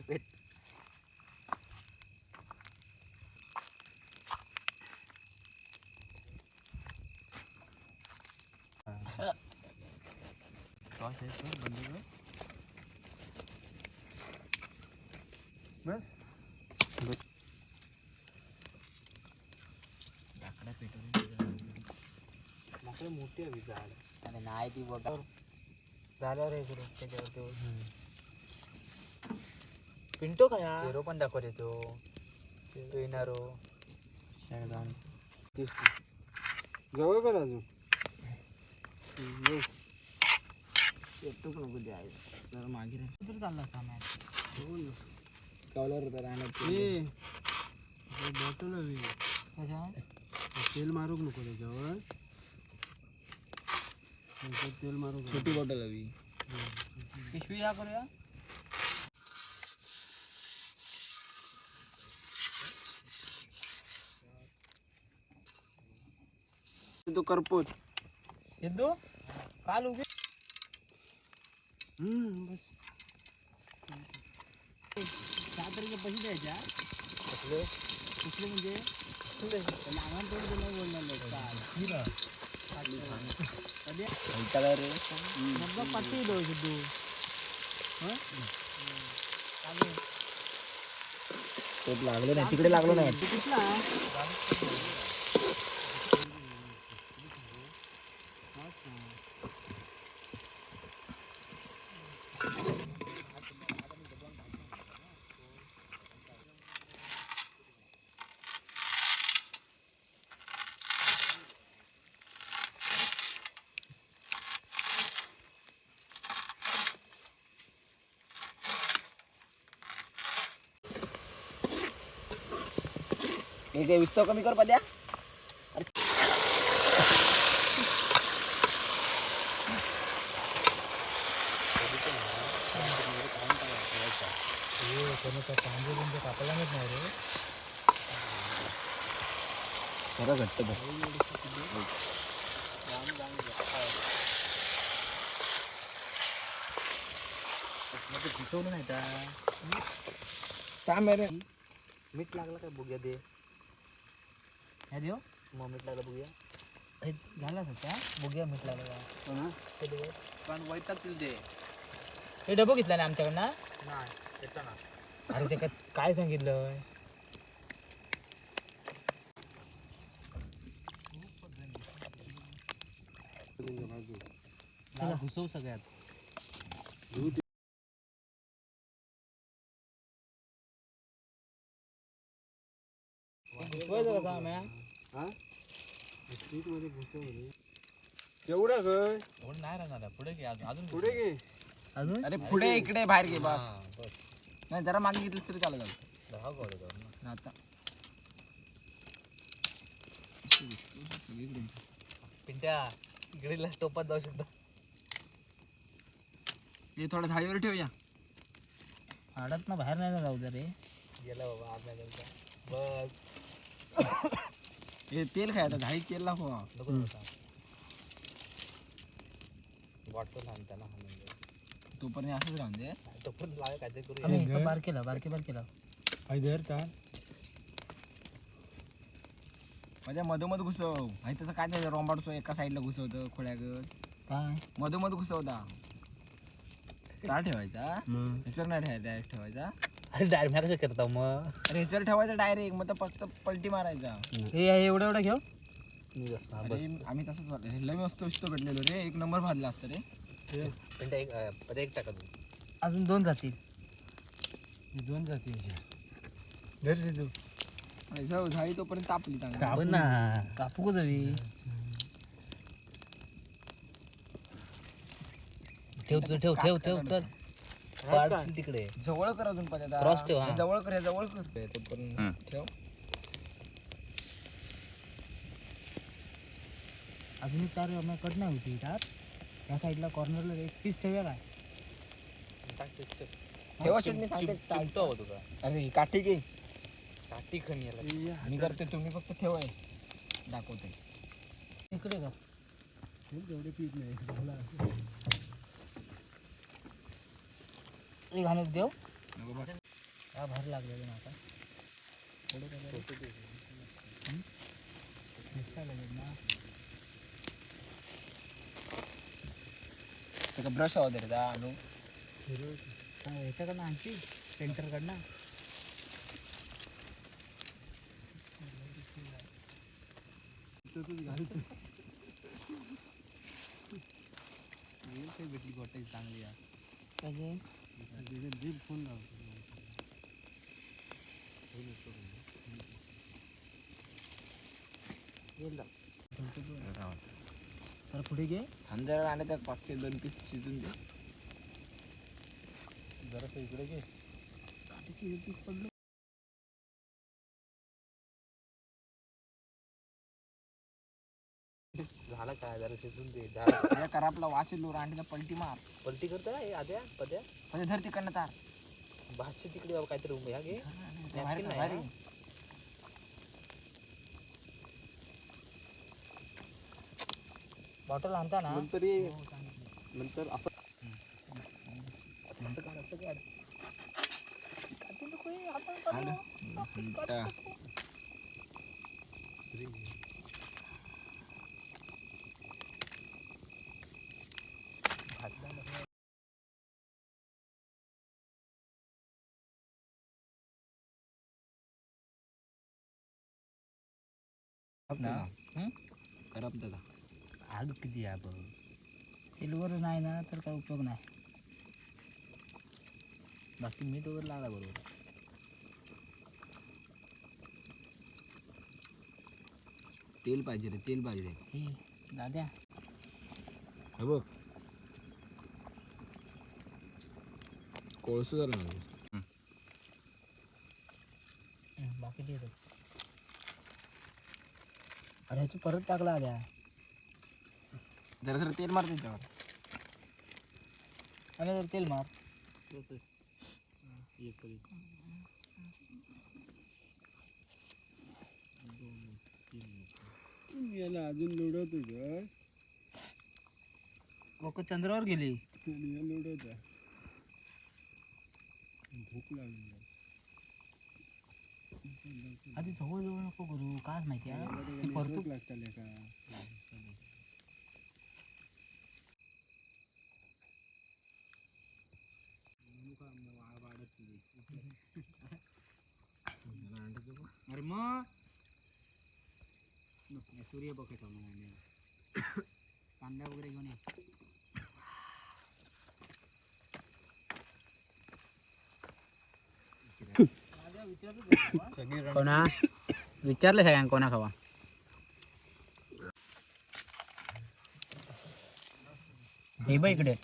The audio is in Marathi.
पेट बस. माकडं मोठी हवी झाड. अरे नाही ती बघा. झाल्यावर हे करू त्याच्यावर तो पिंटो का या झिरो पण दाखवत येतो तो येणारो जवळ कर अजून. येतो पण नको द्या जरा मागे रे कुठं चालला का मॅच? कवल्यावर होता राहण्यात बॉटल हवी कशा? तेल मारूक नको त्याच्यावर. तेल मारूक छोटी बॉटल हवी. पिशवी या करूया. तो करपोच येतो काल उगे बस सहा तारखेला पैसे द्यायच्या कसले कुठले म्हणजे लहान थोडं तुला बोलणार नाही काल कधी मग पाठी दो तू लागलो नाही तिकडे लागलो नाही कुठला हे ते विस्तव कमी कर पद्या. जरा घट्ट घुसवलं नाही का? काम आहे रे मीठ लागलं काय बघूया दे? देऊ मग मीठ लागलं बघूया. हे झालं होता बघूया मीठ लागलं का ते बघूया. पण वैतागतील ते. हे डबो घेतला ना आमच्याकडनं? नाही येतो ना. अरे ते काय- काय सांगितलं? घुसव सगळ्यात. हा स्ट्रीट मध्ये घुसवली तेवढं काय एवढं नाही राहणार पुढे घे अजून अजून पुढे घे अजून अरे पुढे इकडे बाहेर घे बस हा, बस नाही जरा मागे घेतलीस तरी चालत जाईल दहा गोळे करून ना. आता पिंट्या इकडे टोपात जाऊ शकतो हे थोडं झाडीवर ठेवूया आडत ना बाहेर नाही ना जाऊ दे रे गेला बाबा आज नाही. बस हे तेल खायचं झाडी तेल नका बॉटल आणता ना म्हणजे. तोपर्यंत असंच राहून दे. तो पण लागा काहीतरी करूया. बार केला बारके बार केला. धर का? माझ्या मधोमध घुसव. आणि तसं काय त्याचं रोंबाडसो एका साईडला घुसवतं खोड्यागत काय मधोमध घुसवता. का ठेवायचा. नाही ठेवायचा ठेवायचा. अरे डायरेक्ट कसं करता मग? अरे ह्याच्यावर ठेवायचा डायरेक्ट मग तर फक्त पलटी मारायचा. हे एवढं एवढं घेऊ? मी जसं अरे आम्ही तसंच वाटलं हे लय मस्त विस्त भेटलेलो रे. एक नंबर भाजला असतं रे. पिंट्या एक अं, एक टाका तू. अजून दोन जातील. दोन जाती धर जाऊ झाडी तोपर्यंत तापली चांगली. पण ना. कापू का तरी ठेव तू, ठेव ठेव ठेव चल. पाडशील तिकडे. जवळ कर अजून पण आता. Cross ठेव, हा. हे जवळ कर हे जवळ कर. हे तोपर्यंत ठेव. अजून मग कट नाही होती त्यात या साईडला कॉर्नरला एक पीस ठेवूया काय? ठेवा. मी सांगते हवं अरे ही काठी घे. काठी खणी मी करते तुम्ही फक्त ठेवाय. दाखवते. इकडे का जेवढे पीठ नाही एक घालून देऊ नको बस हा भर लागलेलं ना आता थोडं काय तरी. हं? दिसायला लागेल ना त्याचा ब्रश हवा तरी जा आणू हिरो काय ह्याच्याकडनं आणची पेंटरकडनं भेटली गोटाची चांगली पाहिजे जीप फोन लावतो येईल लाव. तर पुढे घे थांब जरा आणि त्या पाचशे दोन पीस शिजून दे जरासं इकडे घे झाला काय जरा शिजून दे झाला या करापला वाशी लोर आणि पलटी मार. पलटी करता काय आद्या पद्या? म्हणजे धर तिकडनं तार. भातशी तिकडे बाबा काहीतरी उभे ह्या घे. भारी नाही, भारी. बॉटल आणता ना? नंतर ये. नंतर आपण असं काढ असं काढ. आलं. घंटा. ना हं? करप दादा. आग किती आहे बघ. सिल्वर नाही ना तर काय उपयोग नाही. बाकी मीठ वगैरे लागला बरोबर. तेल पाहिजे रे तेल पाहिजे. हे दाद्या. हे बघ. कोळसं झालं ना हं, बाकी. अरे तू परत टाकला आल्या. जरा जरा तेल मार त्याच्यावर. अरे जरा तेल मार. याला अजून लोडवतो लोक चंद्रावर गेली. आणि या लोडवत. भूक लागली. आधी जवळ जवळ नको करू काय माहिती आहे ती परतू. का अरे मग सूर्य बघत कांदा वगैरे घेऊन ये. कोणा? विचारलं सगळ्यांना कोणा खावा? हे बघ इकडे.